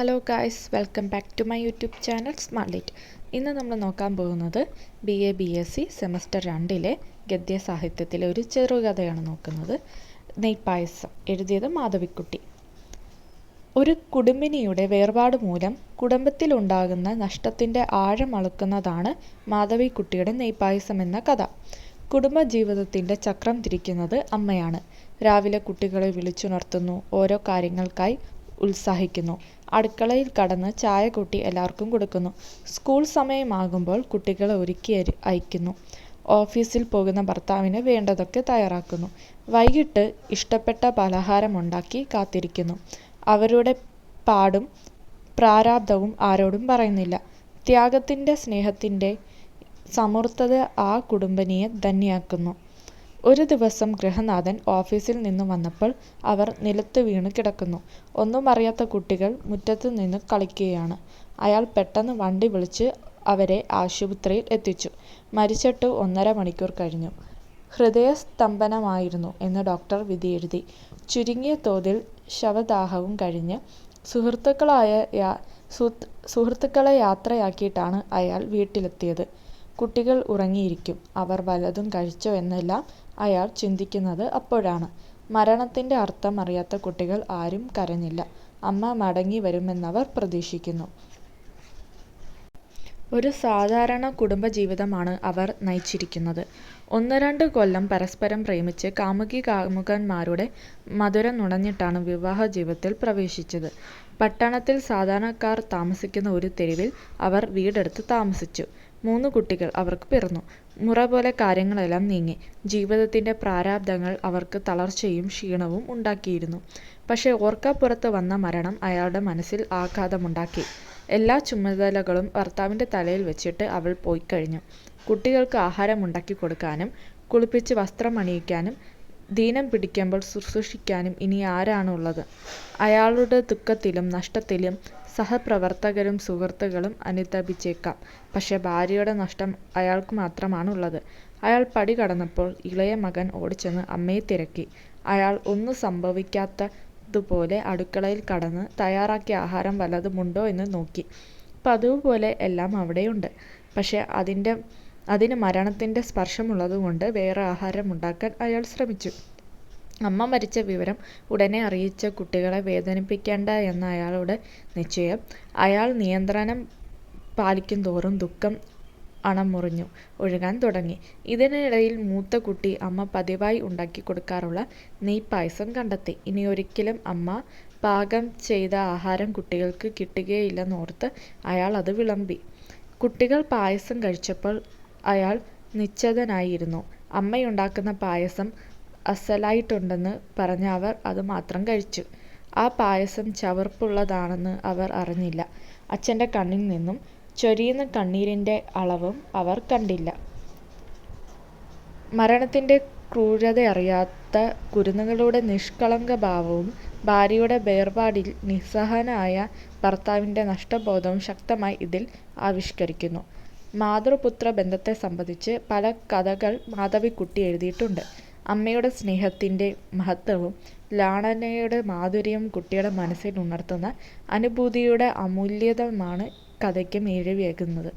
Hello guys welcome back to my YouTube channel smart light ഇന്ന് നമ്മൾ നോക്കാൻ പോകുന്നത് B A B S C semester രണ്ടിലെ ഗദ്യ സാഹിത്യത്തിലെ ഒരു ചെറുകഥയാണ് നോക്കുന്നത്. നെയ്പായസം എഴുതിയത് മാധവിക്കുട്ടി. ഒരു കുടുംബിനിയുടെ വേർപാട് മൂലം കുടുംബത്തിലുണ്ടാകുന്ന നഷ്ടത്തിന്റെ ആഴം അളക്കുന്നതാണ് മാധവിക്കുട്ടിയുടെ നെയ്പായസം എന്ന കഥ. കുടുംബജീവിതത്തിന്റെ ചക്രം തിരിക്കുന്നത് അമ്മയാണ്. രാവിലെ കുട്ടികളെ വിളിച്ചുണർത്തുന്നു. ഓരോ കാര്യങ്ങൾക്കായി ഉത്സാഹിക്കുന്നു. അടുക്കളയിൽ കടന്ന് ചായ കൂട്ടി എല്ലാവർക്കും കൊടുക്കുന്നു. സ്കൂൾ സമയമാകുമ്പോൾ കുട്ടികളെ ഒരുക്കി അയക്കുന്നു. ഓഫീസിൽ പോകുന്ന ഭർത്താവിന് വേണ്ടതൊക്കെ തയ്യാറാക്കുന്നു. വൈകിട്ട് ഇഷ്ടപ്പെട്ട പലഹാരമുണ്ടാക്കി കാത്തിരിക്കുന്നു. അവരുടെ പാടും പ്രാരാബ്ധവും ആരോടും പറയുന്നില്ല. ത്യാഗത്തിന്റെ സ്നേഹത്തിന്റെ സമൂർത്തത ആ കുടുംബിനിയെ ധന്യാക്കുന്നു ഒരു ദിവസം ഗൃഹനാഥൻ ഓഫീസിൽ നിന്ന് വന്നപ്പോൾ അവർ നിലത്ത് വീണ് കിടക്കുന്നു. ഒന്നും അറിയാത്ത കുട്ടികൾ മുറ്റത്ത് നിന്ന് കളിക്കുകയാണ്. അയാൾ പെട്ടെന്ന് വണ്ടി വിളിച്ച് അവരെ ആശുപത്രിയിൽ എത്തിച്ചു. മരിച്ചിട്ട് ഒന്നര മണിക്കൂർ കഴിഞ്ഞു. ഹൃദയസ്തംഭനമായിരുന്നു എന്ന് ഡോക്ടർ വിധിയെഴുതി. ചുരുങ്ങിയ തോതിൽ ശവദാഹവും കഴിഞ്ഞ് സുഹൃത്തുക്കളെ യാത്രയാക്കിയിട്ടാണ് അയാൾ വീട്ടിലെത്തിയത്. കുട്ടികൾ ഉറങ്ങിയിരിക്കും. അവർ വല്ലതും കഴിച്ചോ എന്നെല്ലാം അയാൾ ചിന്തിക്കുന്നത് അപ്പോഴാണ്. മരണത്തിന്റെ അർത്ഥം അറിയാത്ത കുട്ടികൾ ആരും കരഞ്ഞില്ല. അമ്മ മടങ്ങി വരുമെന്നവർ പ്രതീക്ഷിക്കുന്നു. ഒരു സാധാരണ കുടുംബ ജീവിതമാണ് അവർ നയിച്ചിരിക്കുന്നത്. ഒന്ന് രണ്ട് കൊല്ലം പരസ്പരം പ്രേമിച്ച് കാമുകി കാമുകന്മാരുടെ മധുരം നുണഞ്ഞിട്ടാണ് വിവാഹ ജീവിതത്തിൽ പ്രവേശിച്ചത്. പട്ടണത്തിൽ സാധാരണക്കാർ താമസിക്കുന്ന ഒരു തെരുവിൽ അവർ വീടെടുത്ത് താമസിച്ചു. മൂന്ന് കുട്ടികൾ അവർക്ക് പിറന്നു. മുറ പോലെ കാര്യങ്ങളെല്ലാം നീങ്ങി. ജീവിതത്തിന്റെ പ്രാരാബ്ധങ്ങൾ അവർക്ക് തളർച്ചയും ക്ഷീണവും ഉണ്ടാക്കിയിരുന്നു. പക്ഷേ ഓർക്കാപ്പുറത്ത് വന്ന മരണം അയാളുടെ മനസ്സിൽ ആഘാതമുണ്ടാക്കി. എല്ലാ ചുമതലകളും ഭർത്താവിന്റെ തലയിൽ വെച്ചിട്ട് അവൾ പോയി കഴിഞ്ഞു. കുട്ടികൾക്ക് ആഹാരം ഉണ്ടാക്കി കൊടുക്കാനും കുളിപ്പിച്ച് വസ്ത്രം അണിയിക്കാനും ദീനം പിടിക്കുമ്പോൾ ശുശ്രൂഷിക്കാനും ഇനി ആരാണുള്ളത്? അയാളുടെ ദുഃഖത്തിലും നഷ്ടത്തിലും സഹപ്രവർത്തകരും സുഹൃത്തുക്കളും അനുതപിച്ചേക്കാം. പക്ഷേ ഭാര്യയുടെ നഷ്ടം അയാൾക്ക് മാത്രമാണുള്ളത്. അയാൾ പടി കടന്നപ്പോൾ ഇളയ മകൻ ഓടിച്ചെന്ന് അമ്മയെ തിരക്കി. അയാൾ ഒന്നും സംഭവിക്കാത്തതുപോലെ അടുക്കളയിൽ കടന്ന് തയ്യാറാക്കിയ ആഹാരം വല്ലതുമുണ്ടോ എന്ന് നോക്കി. പതിവ് പോലെ എല്ലാം അവിടെയുണ്ട്. പക്ഷേ അതിന്റെ അതിന് മരണത്തിന്റെ സ്പർശമുള്ളതുകൊണ്ട് വേറെ ആഹാരം ഉണ്ടാക്കാൻ അയാൾ ശ്രമിച്ചു. അമ്മ മരിച്ച വിവരം ഉടനെ അറിയിച്ച കുട്ടികളെ വേദനിപ്പിക്കേണ്ട എന്ന അയാളുടെ നിശ്ചയം. അയാൾ നിയന്ത്രണം പാലിക്കും തോറും ദുഃഖം അണമുറിഞ്ഞു ഒഴുകാൻ തുടങ്ങി. ഇതിനിടയിൽ മൂത്ത കുട്ടി അമ്മ പതിവായി ഉണ്ടാക്കി കൊടുക്കാറുള്ള നെയ്പായസം കണ്ടെത്തി. ഇനി ഒരിക്കലും അമ്മ പാകം ചെയ്ത ആഹാരം കുട്ടികൾക്ക് കിട്ടുകയില്ലെന്നോർത്ത് അയാൾ അത് വിളമ്പി. കുട്ടികൾ പായസം കഴിച്ചപ്പോൾ അയാൾ നിശ്ചതനായിരുന്നു. അമ്മയുണ്ടാക്കുന്ന പായസം അസലായിട്ടുണ്ടെന്ന് പറഞ്ഞ അവർ അത് മാത്രം കഴിച്ചു. ആ പായസം ചവർപ്പുള്ളതാണെന്ന് അവർ അറിഞ്ഞില്ല. അച്ഛന്റെ കണ്ണിൽ നിന്നും ചൊരിയുന്ന കണ്ണീരിന്റെ അളവും അവർ കണ്ടില്ല. മരണത്തിന്റെ ക്രൂരതയറിയാത്ത കുരുന്നുകളുടെ നിഷ്കളങ്ക ഭാവവും ഭാര്യയുടെ വേർപാടിൽ നിസ്സഹനായ ഭർത്താവിന്റെ നഷ്ടബോധവും ശക്തമായി ഇതിൽ ആവിഷ്കരിക്കുന്നു. മാതൃപുത്ര ബന്ധത്തെ സംബന്ധിച്ച് പല കഥകൾ മാധവിക്കുട്ടി എഴുതിയിട്ടുണ്ട്. അമ്മയുടെ സ്നേഹത്തിന്റെ മഹത്വവും ലാളനയുടെ മാധുര്യവും കുട്ടിയുടെ മനസ്സിൽ ഉണർത്തുന്ന അനുഭൂതിയുടെ അമൂല്യതമാണ് കഥയ്ക്ക് മിഴിവേകുന്നത്.